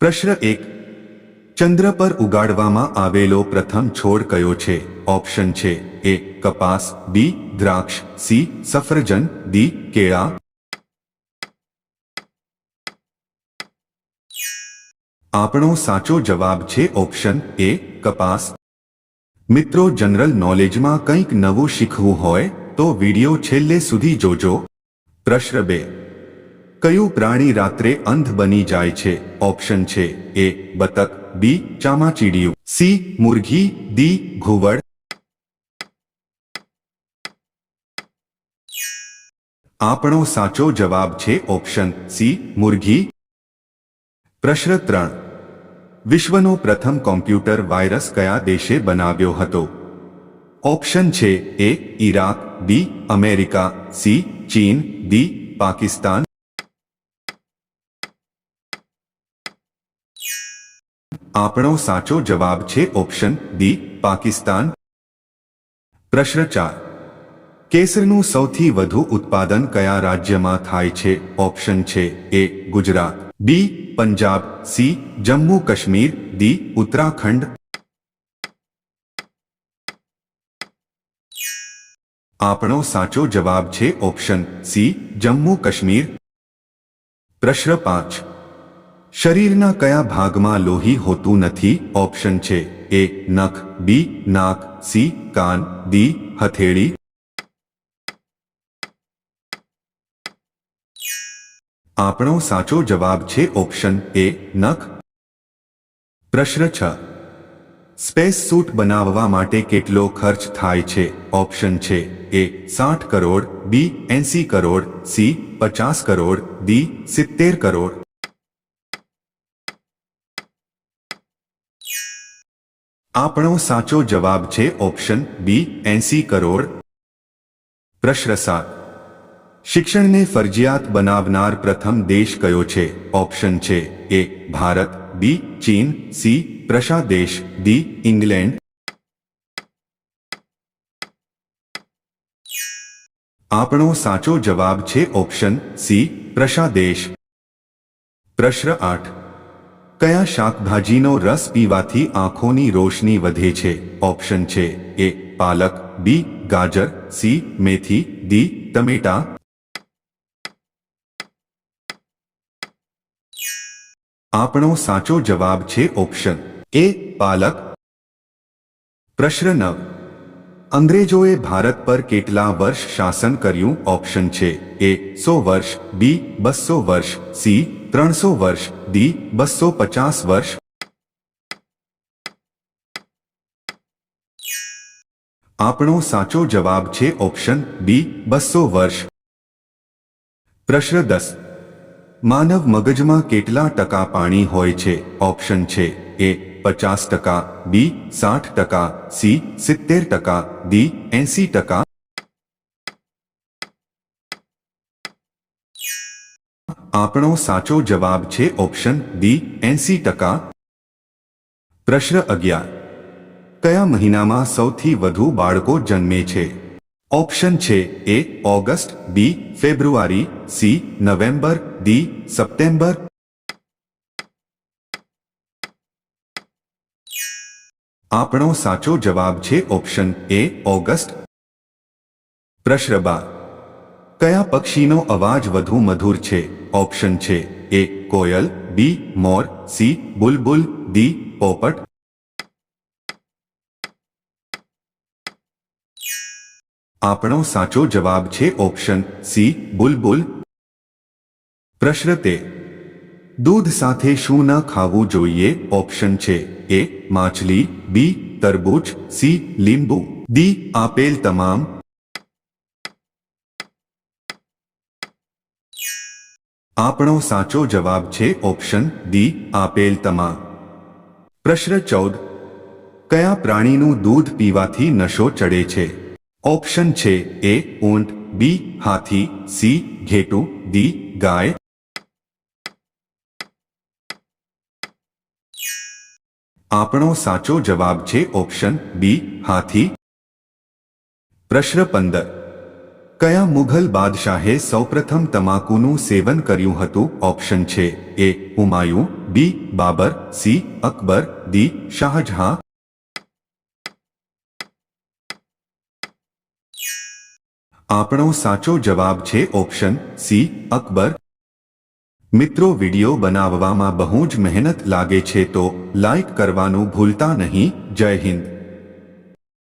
પ્રશ્ન એક. ચંદ્ર પર ઉગાડવામાં આવેલો પ્રથમ છોડ કયો છે? ઓપ્શન છે એ કપાસ, બી દ્રાક્ષ, સી સફરજન, ડી કેળા. આપણો સાચો જવાબ છે ઓપ્શન એ કપાસ. મિત્રો, જનરલ નોલેજમાં કંઈક નવું શીખવું હોય તો વિડિયો છેલ્લે સુધી જોજો. પ્રશ્ન બે. કયું પ્રાણી રાત્રે અંધ બની જાય છે? ઓપ્શન છે એ, બતક, બી, ચામાચીડિયું, સી, મુરઘી, ડી, ઘુવડ. આપણો સાચો જવાબ છે ઓપ્શન સી, મુરઘી. પ્રશ્ન ત્રણ વિશ્વનો પ્રથમ કોમ્પ્યુટર વાયરસ કયા દેશે બનાવ્યો હતો? ઓપ્શન છે A, Iraq, B, America, C, ચીન, ડી, પાકિસ્તાન. આપણો સાચો જવાબ છે ઓપ્શન ડી પાકિસ્તાન. પ્રશ્ન ચાર કેસરનું સૌથી વધુ ઉત્પાદન કયા રાજ્યમાં થાય છે? ઓપ્શન છે A, Gujarat. B, Punjab. C, Jammu Kashmir. D, Uttarakhand. આપણો સાચો જવાબ છે ઓપ્શન સી, જમ્મુ કાશ્મીર. પ્રશ્ન પાંચ. શરીરના કયા ભાગમાં લોહી હોતું નથી? ઓપ્શન છે એ નખ, બી નાક, સી કાન, ડી હથેળી. આપણો સાચો જવાબ છે ઓપ્શન એ નખ. પ્રશ્ન છ. સ્પેસ સૂટ બનાવવા માટે કેટલો ખર્ચ થાય છે? ઓપ્શન છે એ સાઠ કરોડ, બી એંસી કરોડ, સી પચાસ કરોડ, ડી સિત્તેર કરોડ. આપણો સાચો જવાબ છે ઓપ્શન બી, એંસી કરોડ. પ્રશ્ન સાત શિક્ષણને ફરજિયાત બનાવનાર પ્રથમ દેશ કયો છે? ઓપ્શન છે એ, ભારત, બી, ચીન, સી, પ્રશા દેશ, ડી, ઇંગ્લેન્ડ. આપણો સાચો જવાબ છે ઓપ્શન સી, પ્રશા દેશ. પ્રશ્ન આઠ. કયા શાકભાજીનો રસ પીવાથી આંખોની રોશની વધે છે? ઓપ્શન છે એ, પાલક, બી, ગાજર, સી, મેથી, ડી, ટમેટા. આપણો સાચો જવાબ છે ઓપ્શન એ, પાલક. પ્રશ્ન નવ. અંગ્રેજોએ ભારત પર કેટલા વર્ષ શાસન કર્યું? ઓપ્શન છે એ, સો વર્ષ, બી, બસો વર્ષ, સી, ત્રણસો વર્ષ ડી બસો પચાસ વર્ષ આપણો સાચો જવાબ છે ઓપ્શન બી બસો વર્ષ પ્રશ્ન દસ માનવ મગજમાં કેટલા ટકા પાણી હોય છે ઓપ્શન છે એ પચાસ ટકા બી સાઠ ટકા સી સિત્તેર ટકા ડી એસી ટકા આપણો સાચો જવાબ છે ઓપ્શન ડી એંસી ટકા. પ્રશ્ન અગિયાર. કયા મહિનામાં સૌથી વધુ બાળકો જન્મે છે? ઓપ્શન છે A, August, B, February, C, November, D, September. આપણો સાચો જવાબ છે ઓપ્શન એ, ઓગસ્ટ. પ્રશ્ન બાર. કયા પક્ષીનો અવાજ વધુ મધુર છે? ઓપ્શન છે એ કોયલ બી મોર સી બુલબુલ ડી પોપટ આપણો સાચો જવાબ છે ઓપ્શન સી બુલબુલ પ્રશ્ન તે દૂધ સાથે શું ન ખાવું જોઈએ ઓપ્શન છે એ માછલી બી તરબૂચ સી લીંબુ ડી આપેલ તમામ આપણો સાચો જવાબ છે ઓપ્શન ડી, આપેલ તમા. પ્રશ્ન ચૌદ. કયા પ્રાણીનું દૂધ પીવાથી નશો ચડે છે? ઓપ્શન છે એ, ઊંટ, બી, હાથી, સી, ઘેટું, ડી, ગાય. આપણો સાચો જવાબ છે ઓપ્શન બી, હાથી. પ્રશ્ન પંદર. કયા મુઘલ બાદશાહે સૌપ્રથમ તમાકુનું સેવન કર્યું હતું? ઓપ્શન છે A, Humayun, B, Babur, C, Akbar, D, Shahjahan. આપણો સાચો જવાબ છે ઓપ્શન સી, અકબર. મિત્રો, વિડિયો બનાવવામાં બહુ જ મહેનત લાગે છે તો લાઈક કરવાનું ભૂલતા નહીં. જય હિન્દ.